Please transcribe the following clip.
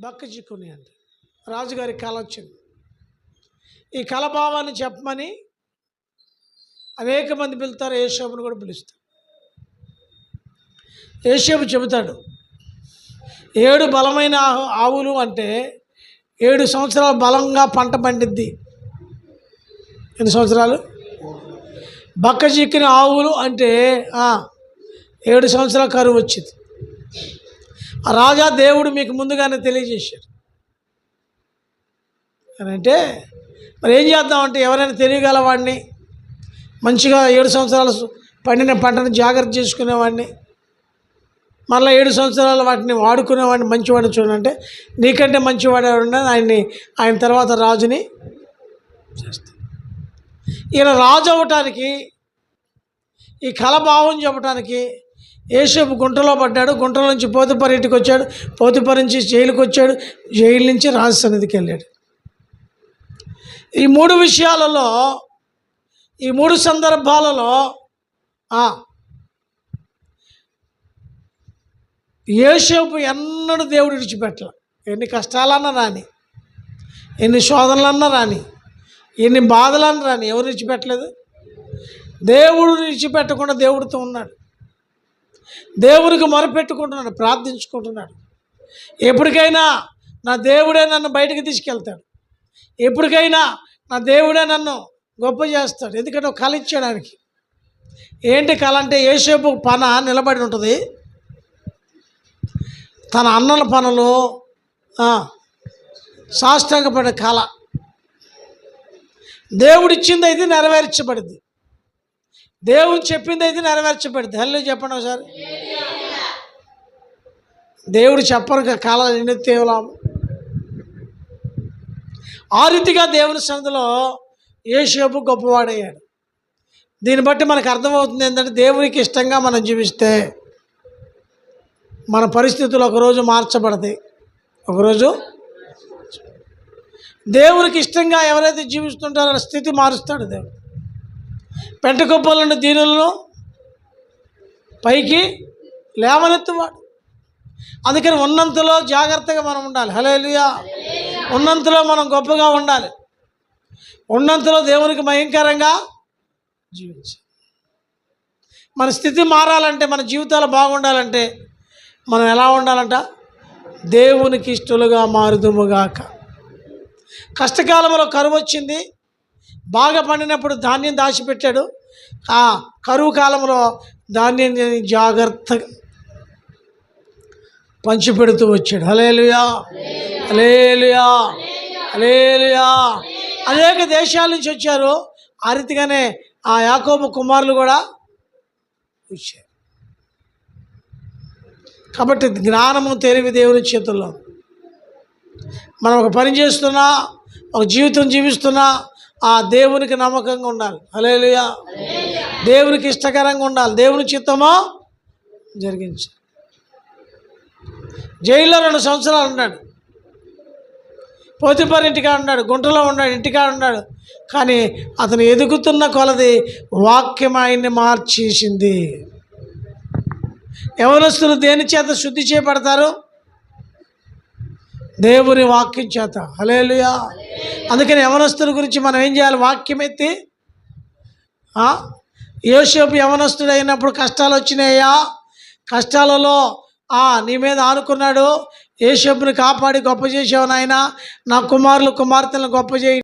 బక్క అంట. రాజుగారి కళ వచ్చింది ఈ కళభావాన్ని చెప్పమని అనేక మంది పిలుతారు ఏషోబుని కూడా పిలుస్తారు. ఏషోబు చెబుతాడు ఏడు బలమైన ఆవులు అంటే ఏడు సంవత్సరాలు బలంగా పంట పండిద్ది. ఎన్ని సంవత్సరాలు? బక్క చిక్కిన ఆవులు అంటే ఏడు సంవత్సరాల కరువు వచ్చింది. ఆ రాజా దేవుడు మీకు ముందుగానే తెలియజేశారు. అంటే మరి ఏం చేద్దామంటే ఎవరైనా తెలియగలవాడిని మంచిగా ఏడు సంవత్సరాలు పండిన పంటను జాగ్రత్త చేసుకునేవాడిని మళ్ళీ ఏడు సంవత్సరాలు వాటిని వాడుకునేవాడిని మంచివాడిని చూడంటే నీకంటే మంచివాడు ఎవరున్నా ఆయన్ని ఆయన తర్వాత రాజుని చేస్తాడు. ఈయన రాజు అవ్వటానికి ఈ కలభావం చెప్పడానికి ఏసేపు గుంటలో పడ్డాడు. గుంటలో నుంచి పోతుపరి ఇంటికి వచ్చాడు. పోతుపరి నుంచి జైలుకి వచ్చాడు. జైలు నుంచి రాజు సన్నిధికి వెళ్ళాడు. ఈ మూడు విషయాలలో ఈ మూడు సందర్భాలలో ఆ, ఏసేపు ఎన్నడూ దేవుడు విడిచిపెట్టల. ఎన్ని కష్టాలన్నా రాని ఎన్ని శోధనలన్నా రాని ఎన్ని బాధలన్నా రాని ఎవరు విడిచిపెట్టలేదు? దేవుడు విడిచిపెట్టకుండా దేవుడితో ఉన్నాడు. దేవునికి మొరపెట్టుకుంటున్నాడు ప్రార్థించుకుంటున్నాడు. ఎప్పటికైనా నా దేవుడే నన్ను బయటకు తీసుకెళ్తాడు. ఎప్పటికైనా నా దేవుడే నన్ను గొప్ప చేస్తాడు. ఎందుకంటే ఒక కళ ఇచ్చేయడానికి ఏంటి కళ అంటే ఏసేపు పన నిలబడి ఉంటుంది. తన అన్నల పనులు ఆ, సాష్టాంగపడే కళ దేవుడిచ్చింది అయితే నెరవేర్చబడింది. దేవుడు చెప్పింది అయితే నెరవేర్చబడింది. హలో చెప్పండి ఒకసారి. దేవుడు చెప్పరు కళ ఎన్ని తేవలాము. ఆ రీతిగా దేవుని సన్నిధిలో ఏషేపు గొప్పవాడయ్యాడు. దీన్ని బట్టి మనకు అర్థమవుతుంది ఏంటంటే దేవునికి ఇష్టంగా మనం జీవిస్తే మన పరిస్థితులు ఒకరోజు మార్చబడతాయి. ఒకరోజు దేవునికి ఇష్టంగా ఎవరైతే జీవిస్తుంటారో స్థితి మారుస్తాడు దేవుడు. పెంటకొప్పలను దీనులను పైకి లేవనెత్తువాడు. అందుకని ఉన్నంతలో జాగ్రత్తగా మనం ఉండాలి. హలేలుయా ఉన్నంతలో మనం గొప్పగా ఉండాలి. ఉన్నంతలో దేవునికి భయంకరంగా జీవించాలి. మన స్థితి మారాలంటే మన జీవితాలు బాగుండాలంటే మనం ఎలా ఉండాలంట? దేవునికి ఇష్టలుగా మారుదుముగాక కష్టకాలంలో కరువు వచ్చింది బాగా పండినప్పుడు ధాన్యం దాచిపెట్టాడు. ఆ కరువు కాలంలో ధాన్యం జాగ్రత్తగా పంచిపెడుతూ వచ్చాడు. హలేలుయా హలేలుయా హలేలుయా అనేక దేశాల నుంచి వచ్చారు. ఆ రీతిగానే ఆ యాకోబు కుమారులు కూడా వచ్చారు. కాబట్టి జ్ఞానము తెలివి దేవుని చేతుల్లో. మనం ఒక పని చేస్తున్నా ఒక జీవితం జీవిస్తున్నా ఆ దేవునికి నమ్మకంగా ఉండాలి. అలేలుయా దేవునికి ఇష్టకరంగా ఉండాలి. దేవుని చిత్తమో? జరిగించాలి జైల్లో రెండు సంవత్సరాలు ఉన్నాడు. పోతిపరి ఇంటికాడ ఉన్నాడు గుంటలో ఉన్నాడు ఇంటికాడ ఉన్నాడు. కానీ అతను ఎదుగుతున్న కొలది వాక్యం ఆయన్ని మార్చేసింది. యవనస్తులు దేని చేత శుద్ధి చేపడతారు? దేవుని వాక్యం చేత. హలేలుయా అందుకని యవనస్తుల గురించి మనం ఏం చేయాలి? వాక్యం ఎత్తి యోసేపు యవనస్తుడు అయినప్పుడు కష్టాలు వచ్చినాయా? కష్టాలలో ఆ, నీ మీద ఆనుకున్నాడు. యేసేపుని కాపాడి గొప్ప చేసావు నాయన నా కుమారులు కుమార్తెలను గొప్ప చేయి.